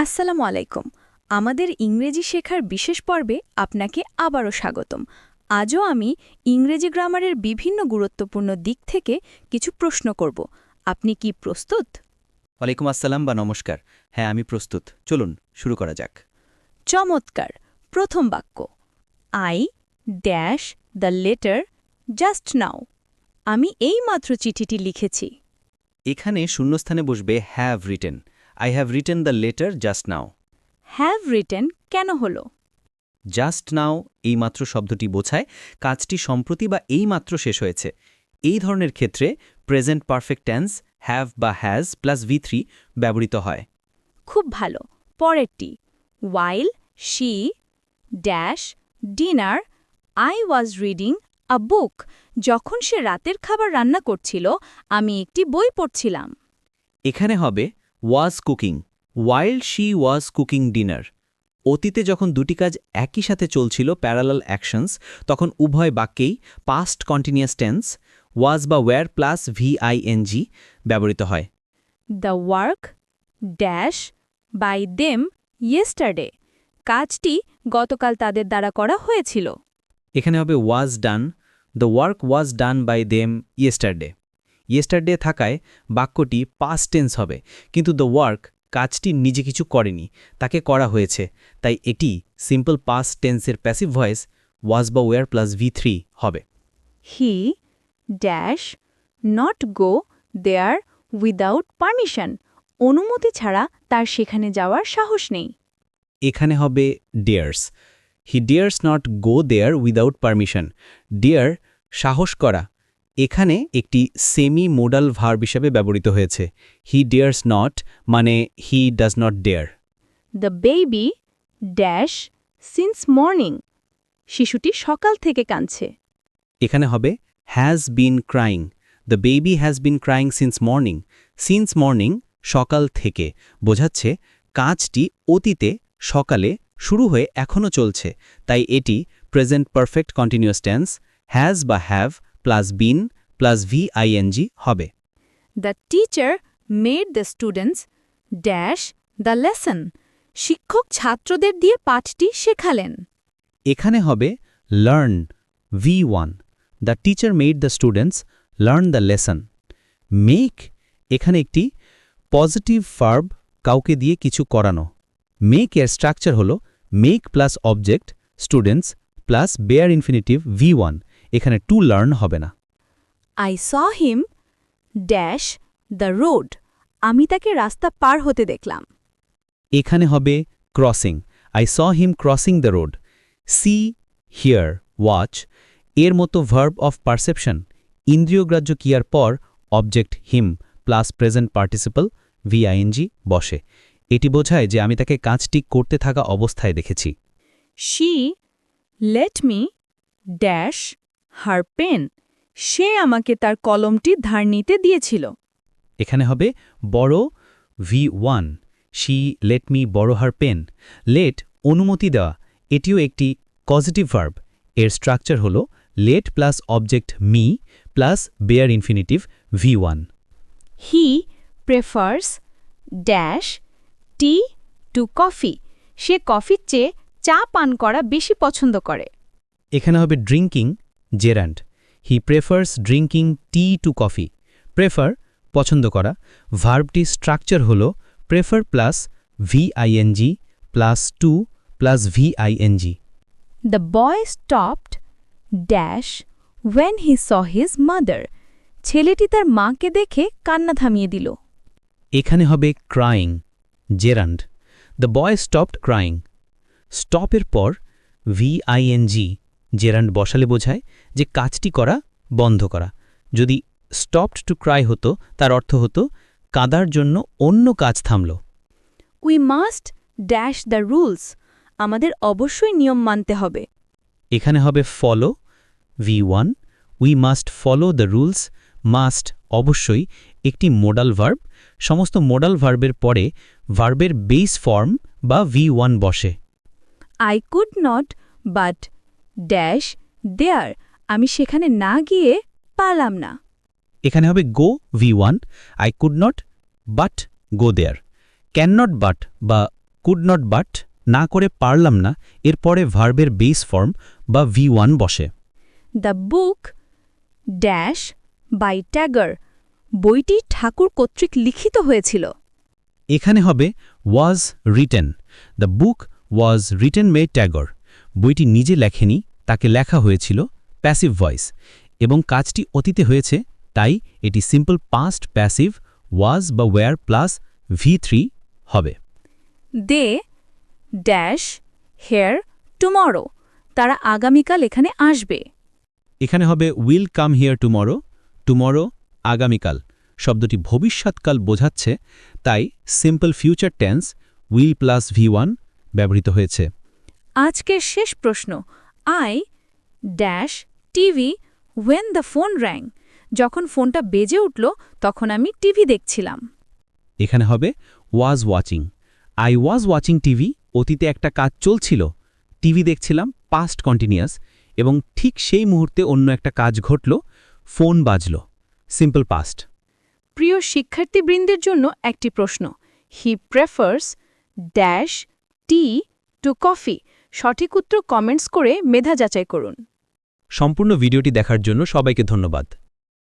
আসসালামু আলাইকুম। আমাদের ইংরেজি শেখার বিশেষ পর্বে আপনাকে আবারও স্বাগতম। আজও আমি ইংরেজি গ্রামারের বিভিন্ন গুরুত্বপূর্ণ দিক থেকে কিছু প্রশ্ন করব। আপনি কি প্রস্তুত? ওয়ালাইকুম আসসালাম বা নমস্কার। হ্যাঁ আমি প্রস্তুত। চলুন শুরু করা যাক। চমৎকার। প্রথম বাক্য। I dash the letter just now. আমি এইমাত্র চিঠিটি লিখেছি। এখানে শূন্যস্থানে বসবে have written. I have written the letter just now have written কেন হলো? জাস্ট নাও এইমাত্র শব্দটি বোঝায় কাজটি সম্প্রতি বা এইমাত্র শেষ হয়েছে। এই ধরনের ক্ষেত্রে প্রেজেন্ট পারফেক্ট টেন্স হ্যাভ বা হ্যাজ প্লাস ভি থ্রি ব্যবহৃত হয়। খুব ভালো। পরেরটি while she dash dinner I was reading a book যখন সে রাতের খাবার রান্না করছিল আমি একটি বই পড়ছিলাম। এখানে হবে was cooking while she was cooking dinner অতীতে যখন দুটি কাজ একই সাথে চলছিল প্যারালাল অ্যাকশনস তখন উভয় বাক্যেই পাস্ট কন্টিনিউয়াস টেন্স ওয়াজ বা were plus V I N G ব্যবহৃত হয়। The work dash by them yesterday কাজটি গতকাল তাদের দ্বারা করা হয়েছিল। এখানে হবে was done the work was done by them yesterday yesterday থাকায় বাক্যটি পাস্ট টেন্স হবে। কিন্তু দ্য ওয়ার্ক কাজটি নিজে কিছু করেনি তাকে করা হয়েছে। তাই এটি সিম্পল পাস্ট টেন্সের প্যাসিভ ভয়েস ওয়াজ বা ওয়ার প্লাস ভি থ্রি হবে। He dash not go there without permission অনুমতি ছাড়া তার সেখানে যাওয়ার সাহস নেই। এখানে হবে dares he dares not go there without permission dare সাহস করা। এখানে একটি সেমি মোডাল ভার্ব হিসাবে ব্যবহৃত হয়েছে। হি ডিয়ার্স নট মানে he does not dare the baby dash since morning শিশুটি সকাল থেকে কাঁদছে। এখানে হবে has been crying the baby has been crying since morning since morning সকাল থেকে। বোঝাচ্ছে কাজটি অতীতে সকালে শুরু হয়ে এখনও চলছে। তাই এটি present perfect continuous tense has বা have plus been plus V I N G হবে। The teacher made the students dash the lesson শিক্ষক ছাত্রদের দিয়ে পাঠটি শেখালেন। এখানে হবে learn V one the teacher made the students learn the lesson make এখানে একটি পজিটিভ ফার্ব কাউকে দিয়ে কিছু করানো। মেক এর স্ট্রাকচার হল make plus object students plus bare infinitive V one এখানে টু লার্ন হবে না। I saw him dash the road আমি তাকে রাস্তা পার হতে দেখলাম। এখানে হবে crossing I saw him crossing the road see hear watch এর মতো ভার্ব অফ পারসেপশন ইন্দ্রিয়গ্রাহ্য কিয়ার পর object him plus present participle V I N G বসে। এটি বোঝায় যে আমি তাকে কাজটি করতে থাকা অবস্থায় দেখেছি। She let me dash her pen সে আমাকে তার কলমটি ধার নিতে দিয়েছিল। এখানে হবে borrow V one she let me borrow her pen let অনুমতি দেওয়া এটিও একটি পজিটিভ ভার্ব এর স্ট্রাকচার হল let plus object me plus bare infinitive V one. He prefers dash tea to coffee সে কফির চেয়ে চা পান করা বেশি পছন্দ করে। এখানে হবে drinking gerund he prefers drinking tea to coffee prefer পছন্দ করা। ভার্বটি স্ট্রাকচার হল prefer plus V I N G plus to plus V I N G the boy stopped dash when he saw his mother ছেলেটি তার মাকে দেখে কান্না থামিয়ে দিল। এখানে হবে crying gerund the boy stopped crying স্টপের পর V I N G gerund বসালে বোঝায় যে কাজটি করা বন্ধ করা। যদি স্টপড টু ক্রাই হতো তার অর্থ হতো কাদার জন্য অন্য কাজ থামল। We must dash the rules আমাদের অবশ্যই নিয়ম মানতে হবে। এখানে হবে follow V one we must follow the rules must অবশ্যই একটি মোডাল ভার্ব সমস্ত মোডাল ভার্বের পরে ভার্বের বেস ফর্ম বা ভি ওয়ান বসে। I could not but dash there আমি সেখানে না গিয়ে পালাম না। এখানে হবে go V one I could not but go there can not but বা কুড নট বাট না করে পারলাম না এরপরে ভার্বের বেস ফর্ম বা ভি ওয়ান বসে। The book dash by Tagore বইটি ঠাকুর কর্তৃক লিখিত হয়েছিল। এখানে হবে was written the book was written may Tagore বইটি নিজে লেখেনি তাকে লেখা হয়েছিল প্যাসিভ ভয়েস এবং কাজটি অতীতে হয়েছে তাই এটি সিম্পল পাস্ট প্যাসিভ ওয়াজ বা ওয়্যার প্লাস ভি থ্রি হবে। দে ড্যাশ হেয়ার টুমরো তারা আগামীকাল এখানে আসবে। এখানে হবে will come here tomorrow tomorrow আগামীকাল। শব্দটি ভবিষ্যৎকাল বোঝাচ্ছে তাই simple future tense will plus V one ব্যবহৃত হয়েছে। আজকের শেষ প্রশ্ন I dash TV when the phone rang যখন ফোনটা বেজে উঠল তখন আমি টিভি দেখছিলাম। এখানে হবে was watching I was watching TV অতীতে একটা কাজ চলছিল। টিভি দেখছিলাম পাস্ট কন্টিনিউয়াস এবং ঠিক সেই মুহূর্তে অন্য একটা কাজ ঘটল। ফোন বাজল। সিম্পল পাস্ট প্রিয় শিক্ষার্থীবৃন্দের জন্য একটি প্রশ্ন। He prefers dash tea to coffee সঠিক উত্তর কমেন্টস করে মেধা যাচাই করুন। সম্পূর্ণ ভিডিওটি দেখার জন্য সবাইকে ধন্যবাদ।